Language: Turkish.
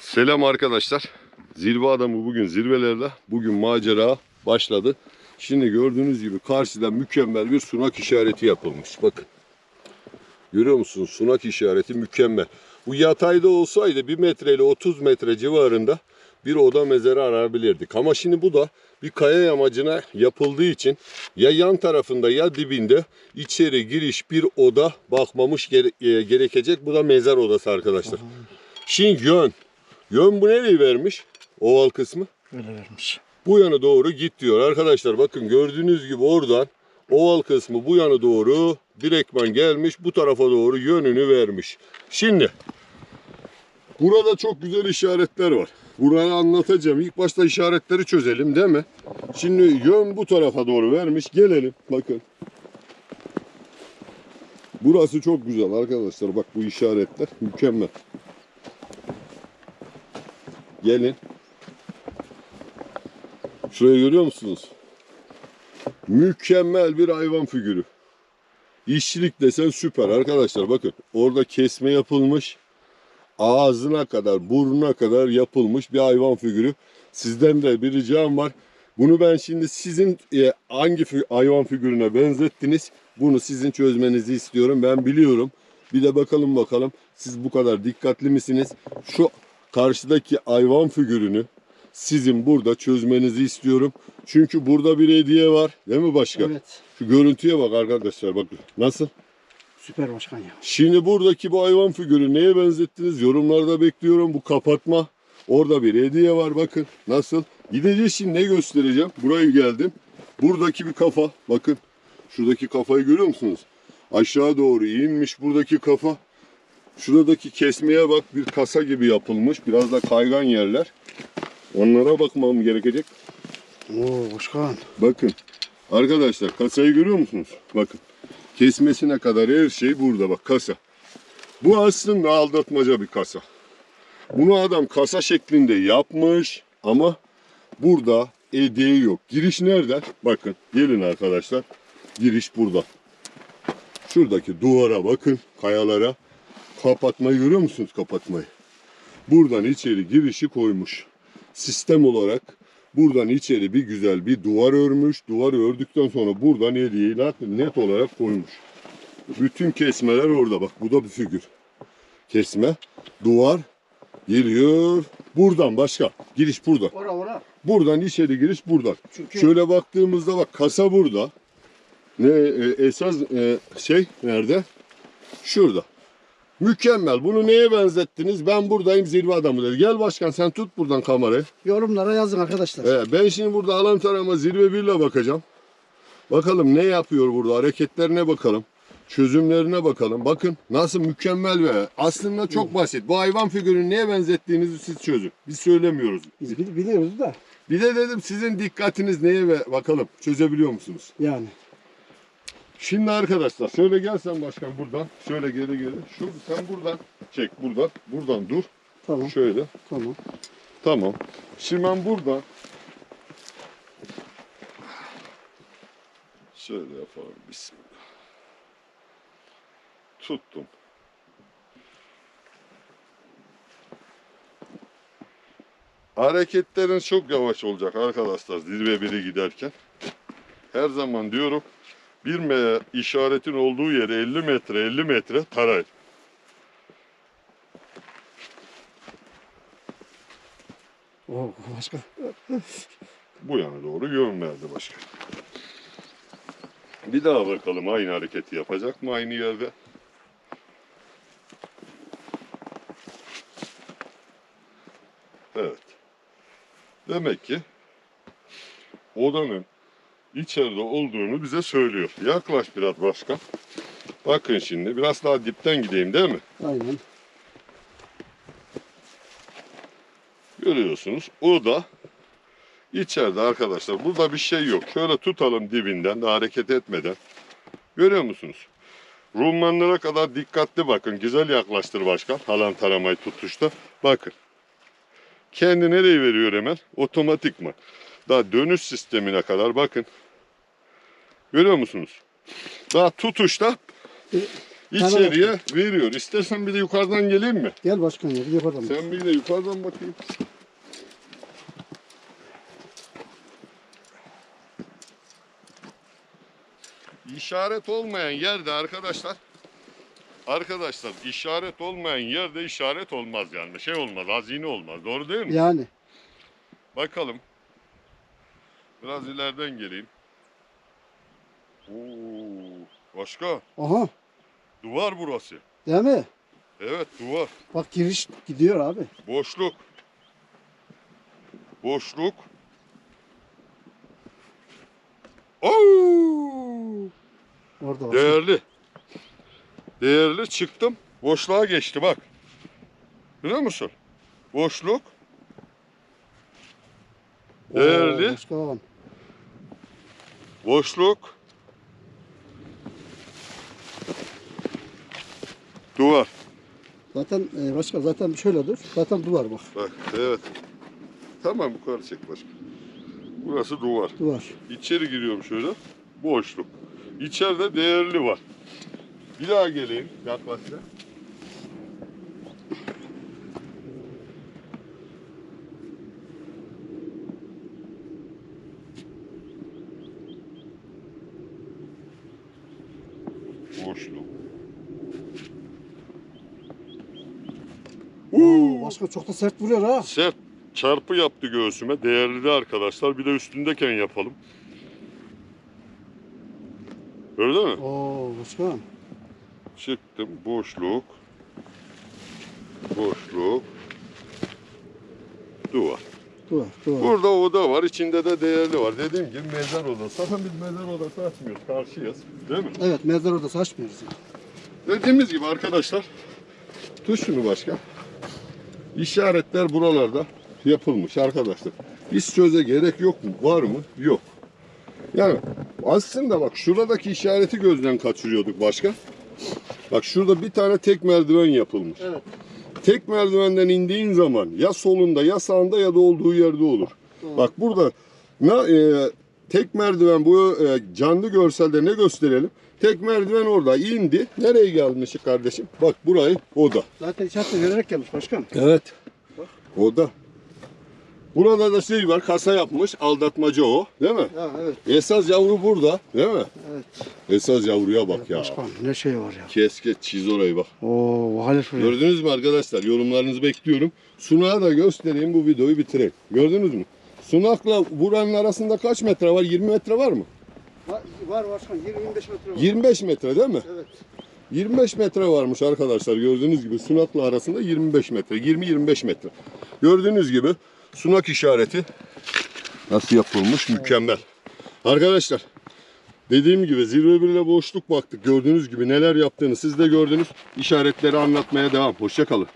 Selam arkadaşlar. Zirve adamı bugün zirvelerde. Bugün macera başladı. Şimdi gördüğünüz gibi karşıda mükemmel bir sunak işareti yapılmış. Bakın. Görüyor musunuz? Sunak işareti mükemmel. Bu yatayda olsaydı 1 metre ile 30 metre civarında bir oda mezarı arabilirdik. Ama şimdi bu da bir kaya yamacına yapıldığı için ya yan tarafında ya dibinde içeri giriş bir oda bakmamış gere- e, gerekecek. Bu da mezar odası arkadaşlar. Şimdi yön. Yön bu nereyi vermiş? Oval kısmı. Öyle vermiş. Bu yana doğru git diyor. Arkadaşlar bakın gördüğünüz gibi oradan oval kısmı bu yana doğru direktman gelmiş. Bu tarafa doğru yönünü vermiş. Şimdi burada çok güzel işaretler var. Burayı anlatacağım. İlk başta işaretleri çözelim değil mi? Şimdi yön bu tarafa doğru vermiş. Gelelim. Bakın. Burası çok güzel arkadaşlar. Bak bu işaretler mükemmel. Gelin. Şurayı görüyor musunuz? Mükemmel bir hayvan figürü. İşçilik desen süper arkadaşlar bakın. Orada kesme yapılmış. Ağzına kadar, burnuna kadar yapılmış bir hayvan figürü. Sizden de bir ricam var. Bunu ben şimdi sizin e, hangi hayvan figürüne benzettiniz? Bunu sizin çözmenizi istiyorum. Ben biliyorum. Bir de bakalım bakalım siz bu kadar dikkatli misiniz? Şu karşıdaki hayvan figürünü sizin burada çözmenizi istiyorum. Çünkü burada bir hediye var. Değil mi başkan? Evet. Şu görüntüye bak arkadaşlar bakın. Nasıl? Süper başkan ya. Şimdi buradaki bu hayvan figürü neye benzettiniz? Yorumlarda bekliyorum. Bu kapatma. Orada bir hediye var bakın. Nasıl? Gideceğiz şimdi ne göstereceğim? Buraya geldim. Buradaki bir kafa. Bakın. Şuradaki kafayı görüyor musunuz? Aşağı doğru inmiş buradaki kafa. Şuradaki kesmeye bak bir kasa gibi yapılmış. Biraz da kaygan yerler. Onlara bakmam gerekecek. Oo başkan. Bakın. Arkadaşlar kasayı görüyor musunuz? Bakın. Kesmesine kadar her şey burada bak kasa. Bu aslında aldatmaca bir kasa. Bunu adam kasa şeklinde yapmış ama burada hediye yok. Giriş nereden? Bakın gelin arkadaşlar. Giriş burada. Şuradaki duvara bakın kayalara. Kapatmayı görüyor musunuz kapatmayı? Buradan içeri girişi koymuş. Sistem olarak Buradan içeri bir güzel bir duvar örmüş. Duvar ördükten sonra buradan net- net olarak koymuş. Bütün kesmeler orada. Bak bu da bir figür. Kesme, duvar, geliyor. Buradan başka. Giriş burada. Ora ora. Buradan içeri giriş buradan. Çünkü Şöyle baktığımızda bak kasa burada. Ne e, esas e, şey nerede? Şurada. Mükemmel. Bunu neye benzettiniz? Ben buradayım zirve adamı dedi. Gel başkan sen tut buradan kamerayı. yorumlara yazın arkadaşlar. Ee, ben şimdi burada alan tarama zirve birle bakacağım. Bakalım ne yapıyor burada hareketlerine bakalım. Çözümlerine bakalım. Bakın nasıl mükemmel ve aslında çok basit. Bu hayvan figürünü neye benzettiğinizi siz çözün. Biz söylemiyoruz. Biz bil- biliyoruz da Bir de dedim sizin dikkatiniz neye ve bakalım çözebiliyor musunuz? yani. Şimdi arkadaşlar şöyle gelsen başkan buradan. Şöyle geri geri. Şu sen buradan çek buradan. Buradan dur. Tamam Şöyle. tamam. Tamam. Şimdi ben burada şöyle yapalım. Bismillah. Tuttum. Hareketlerin çok yavaş olacak arkadaşlar zirve biri giderken. Her zaman diyorum bir me işaretin olduğu yere 50 metre 50 metre tarayın. Oo başkan. Bu yana doğru yön verdi başkan. Bir daha bakalım aynı hareketi yapacak mı aynı yerde? Evet. Demek ki odanın içeride olduğunu bize söylüyor. Yaklaş biraz başkan. Bakın şimdi biraz daha dipten gideyim değil mi? Aynen. Görüyorsunuz. O da içeride arkadaşlar. Burada bir şey yok. Şöyle tutalım dibinden de hareket etmeden. Görüyor musunuz? Rumanlara kadar dikkatli bakın. Güzel yaklaştır başkan. Halan taramayı tutuşta. Bakın. Kendi nereye veriyor hemen? Otomatikman. Daha dönüş sistemine kadar bakın. Görüyor musunuz? Daha tutuşta içeriye veriyor. İstersen bir de yukarıdan geleyim mi? Gel başkan ya. Bir yapalım. Sen bir de yukarıdan bakayım. İşaret olmayan yerde arkadaşlar Arkadaşlar işaret olmayan yerde işaret olmaz yani. Şey olmaz, hazine olmaz. Doğru değil mi? Yani. Bakalım. Biraz ileriden geleyim. Oo, başka Aha. duvar burası. Değil mi? Evet duvar. Bak giriş gidiyor abi. Boşluk. Boşluk. Oo! Orada başkan. Değerli. Değerli çıktım. Boşluğa geçti bak. Biliyor musun? Boşluk. Oo, Değerli. Başkan. Boşluk. Duvar. Zaten e, başkan zaten şöyle dur. Zaten duvar bak. Bak evet. Tamam yukarı çek başka. Burası duvar. Duvar. İçeri giriyorum şöyle. Boşluk. İçeride değerli var. Bir daha geleyim yaklaşsa. Boşluk. Oo, başkan çok da sert vuruyor ha. Sert çarpı yaptı göğsüme. Değerli de arkadaşlar. Bir de üstündeyken yapalım. Gördün mü? Oo başkan. Çıktım. Boşluk. Boşluk. Duvar. Duvar. Duvar. Burada oda var. içinde de değerli var. Dediğim gibi mezar odası. Zaten biz mezar odası açmıyoruz. Karşıyız. Değil mi? Evet mezar odası açmıyoruz. Dediğimiz gibi arkadaşlar. Tut şunu başka. İşaretler buralarda yapılmış arkadaşlar. Biz söze gerek yok mu? Var mı? Yok. Yani aslında bak şuradaki işareti gözden kaçırıyorduk başka. Bak şurada bir tane tek merdiven yapılmış. Evet. Tek merdivenden indiğin zaman ya solunda ya sağında ya da olduğu yerde olur. Doğru. Bak burada na, e, tek merdiven bu e, canlı görselde ne gösterelim? Tek merdiven orada indi. Nereye gelmiş kardeşim? Bak burayı oda. Zaten işaretini vererek gelmiş başkan. Evet. Oda. Burada da şey var kasa yapmış aldatmaca o değil mi? Ha, evet. Esas yavru burada değil mi? Evet. Esas yavruya bak ya. Başkan ne şey var ya. Kesket çiz orayı bak. Oo Halil vuruyor. Gördünüz mü arkadaşlar? Yorumlarınızı bekliyorum. Sunağa da göstereyim bu videoyu bitireyim. Gördünüz mü? Sunakla buranın arasında kaç metre var? 20 metre var mı? Var, var başkan 20-25 metre var. 25 metre değil mi? Evet. 25 metre varmış arkadaşlar. Gördüğünüz gibi sunakla arasında 25 metre. 20-25 metre. Gördüğünüz gibi sunak işareti nasıl yapılmış? Mükemmel. Arkadaşlar dediğim gibi zirve birle boşluk baktık. Gördüğünüz gibi neler yaptığını siz de gördünüz. İşaretleri anlatmaya devam. Hoşçakalın.